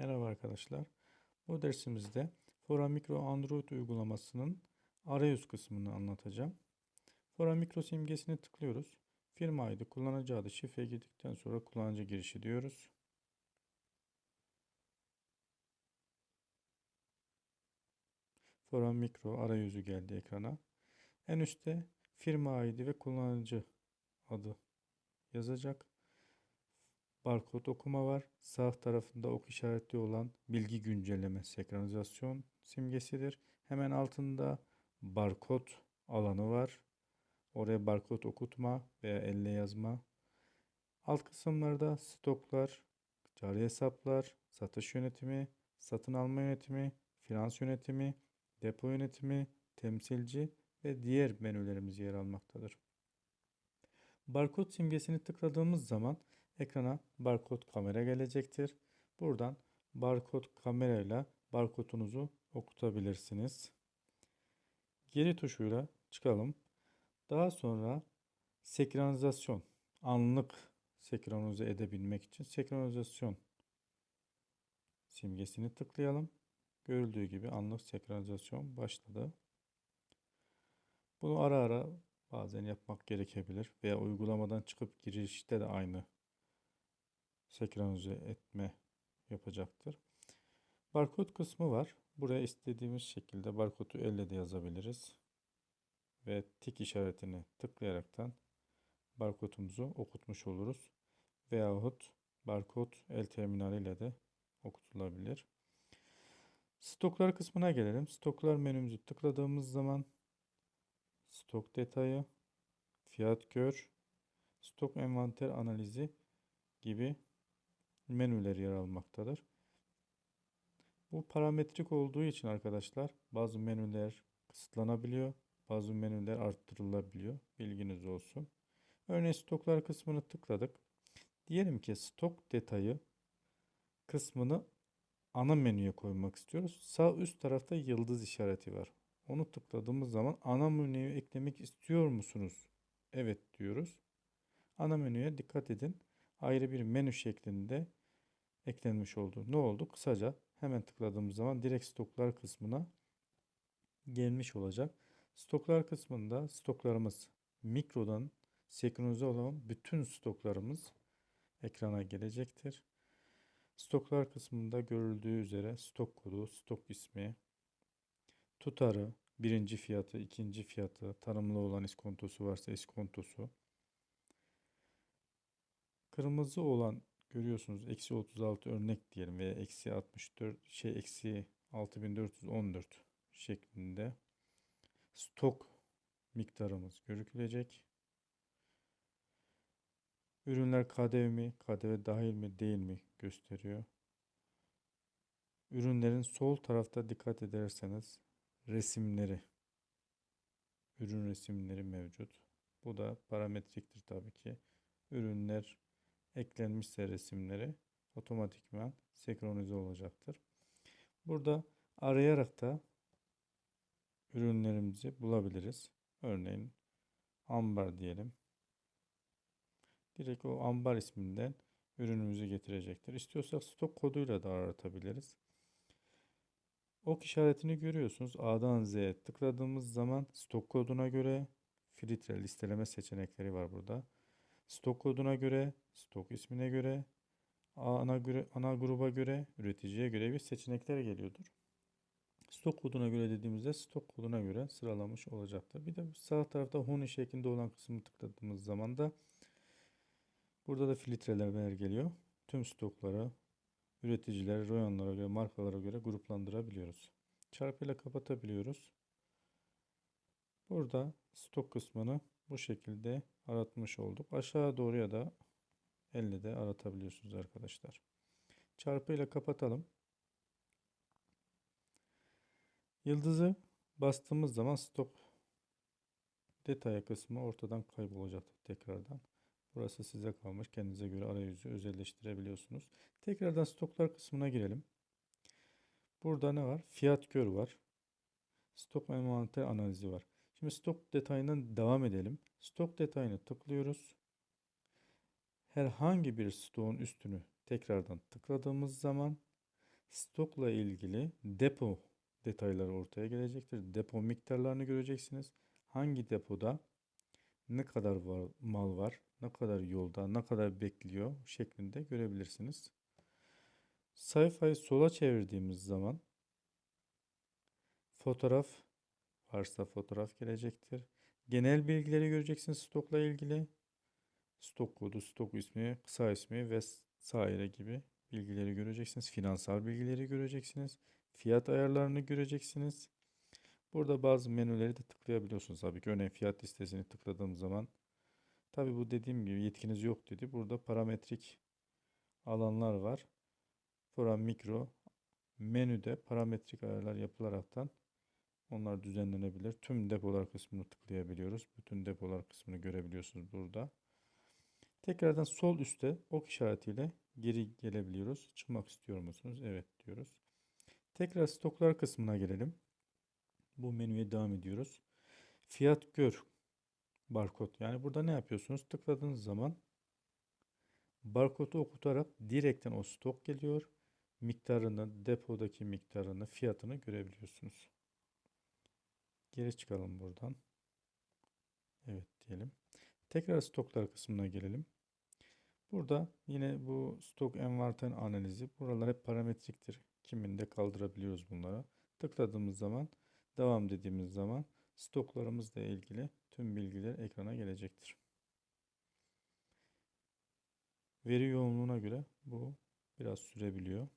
Merhaba arkadaşlar. Bu dersimizde Fora Mikro Android uygulamasının arayüz kısmını anlatacağım. Fora Mikro simgesini tıklıyoruz. Firma ID, kullanıcı adı, şifre girdikten sonra kullanıcı girişi diyoruz. Fora Mikro arayüzü geldi ekrana. En üstte firma ID ve kullanıcı adı yazacak barkod okuma var. Sağ tarafında ok işaretli olan bilgi güncelleme senkronizasyon simgesidir. Hemen altında barkod alanı var. Oraya barkod okutma veya elle yazma. Alt kısımlarda stoklar, cari hesaplar, satış yönetimi, satın alma yönetimi, finans yönetimi, depo yönetimi, temsilci ve diğer menülerimiz yer almaktadır. Barkod simgesini tıkladığımız zaman ekrana barkod kamera gelecektir. Buradan barkod kamerayla barkodunuzu okutabilirsiniz. Geri tuşuyla çıkalım. Daha sonra senkronizasyon, anlık senkronize edebilmek için senkronizasyon simgesini tıklayalım. Görüldüğü gibi anlık senkronizasyon başladı. Bunu ara ara bazen yapmak gerekebilir veya uygulamadan çıkıp girişte de aynı senkronize etme yapacaktır. Barkod kısmı var. Buraya istediğimiz şekilde barkodu elle de yazabiliriz. Ve tik işaretini tıklayaraktan barkodumuzu okutmuş oluruz. Veyahut barkod el terminaliyle de okutulabilir. Stoklar kısmına gelelim. Stoklar menümüzü tıkladığımız zaman stok detayı, fiyat gör, stok envanter analizi gibi menüler yer almaktadır. Bu parametrik olduğu için arkadaşlar bazı menüler kısıtlanabiliyor. Bazı menüler arttırılabiliyor. Bilginiz olsun. Örneğin stoklar kısmını tıkladık. Diyelim ki stok detayı kısmını ana menüye koymak istiyoruz. Sağ üst tarafta yıldız işareti var. Onu tıkladığımız zaman ana menüye eklemek istiyor musunuz? Evet diyoruz. Ana menüye dikkat edin. Ayrı bir menü şeklinde eklenmiş oldu. Ne oldu? Kısaca hemen tıkladığımız zaman direkt stoklar kısmına gelmiş olacak. Stoklar kısmında stoklarımız mikrodan senkronize olan bütün stoklarımız ekrana gelecektir. Stoklar kısmında görüldüğü üzere stok kodu, stok ismi, tutarı, birinci fiyatı, ikinci fiyatı, tanımlı olan iskontosu varsa iskontosu, kırmızı olan görüyorsunuz eksi 36 örnek diyelim veya eksi 64 şey eksi 6414 şeklinde stok miktarımız görükülecek. Ürünler KDV mi, KDV dahil mi değil mi gösteriyor. Ürünlerin sol tarafta dikkat ederseniz resimleri, ürün resimleri mevcut. Bu da parametriktir tabii ki. Ürünler eklenmişse resimleri otomatikman senkronize olacaktır. Burada arayarak da ürünlerimizi bulabiliriz. Örneğin ambar diyelim. Direkt o ambar isminden ürünümüzü getirecektir. İstiyorsak stok koduyla da aratabiliriz. Ok işaretini görüyorsunuz. A'dan Z'ye tıkladığımız zaman stok koduna göre filtre listeleme seçenekleri var burada. Stok koduna göre, stok ismine göre, ana, ana gruba göre, üreticiye göre bir seçenekler geliyordur. Stok koduna göre dediğimizde stok koduna göre sıralamış olacaktır. Bir de sağ tarafta Huni şeklinde olan kısmı tıkladığımız zaman da burada da filtreler geliyor. Tüm stokları üreticiler, reyonlara göre, markalara göre gruplandırabiliyoruz. Çarpıyla kapatabiliyoruz. Burada stok kısmını bu şekilde aratmış olduk. Aşağı doğru ya da elle de aratabiliyorsunuz arkadaşlar. Çarpı ile kapatalım. Yıldızı bastığımız zaman stop detay kısmı ortadan kaybolacaktır tekrardan. Burası size kalmış. Kendinize göre arayüzü özelleştirebiliyorsunuz. Tekrardan stoklar kısmına girelim. Burada ne var? Fiyat gör var. Stok envanter analizi var. Şimdi stok detayından devam edelim. Stok detayını tıklıyoruz. Herhangi bir stoğun üstünü tekrardan tıkladığımız zaman Stokla ilgili depo detayları ortaya gelecektir. Depo miktarlarını göreceksiniz. Hangi depoda ne kadar var, mal var, ne kadar yolda, ne kadar bekliyor şeklinde görebilirsiniz. Sayfayı sola çevirdiğimiz zaman fotoğraf varsa fotoğraf gelecektir. Genel bilgileri göreceksiniz stokla ilgili. Stok kodu, stok ismi, kısa ismi vesaire gibi bilgileri göreceksiniz. Finansal bilgileri göreceksiniz. Fiyat ayarlarını göreceksiniz. Burada bazı menüleri de tıklayabiliyorsunuz. Tabii ki örneğin fiyat listesini tıkladığım zaman tabii bu dediğim gibi yetkiniz yok dedi. Burada parametrik alanlar var. Forum mikro menüde parametrik ayarlar yapılaraktan onlar düzenlenebilir. Tüm depolar kısmını tıklayabiliyoruz. Bütün depolar kısmını görebiliyorsunuz burada. Tekrardan sol üstte ok işaretiyle geri gelebiliyoruz. Çıkmak istiyor musunuz? Evet diyoruz. Tekrar stoklar kısmına gelelim. Bu menüye devam ediyoruz. Fiyat gör barkod. Yani burada ne yapıyorsunuz? Tıkladığınız zaman barkodu okutarak direkten o stok geliyor. Miktarını, depodaki miktarını, fiyatını görebiliyorsunuz. Geri çıkalım buradan. Evet diyelim. Tekrar stoklar kısmına gelelim. Burada yine bu stok envanter analizi. Buralar hep parametriktir. Kiminde kaldırabiliyoruz bunlara. Tıkladığımız zaman devam dediğimiz zaman stoklarımızla ilgili tüm bilgiler ekrana gelecektir. Veri yoğunluğuna göre bu biraz sürebiliyor.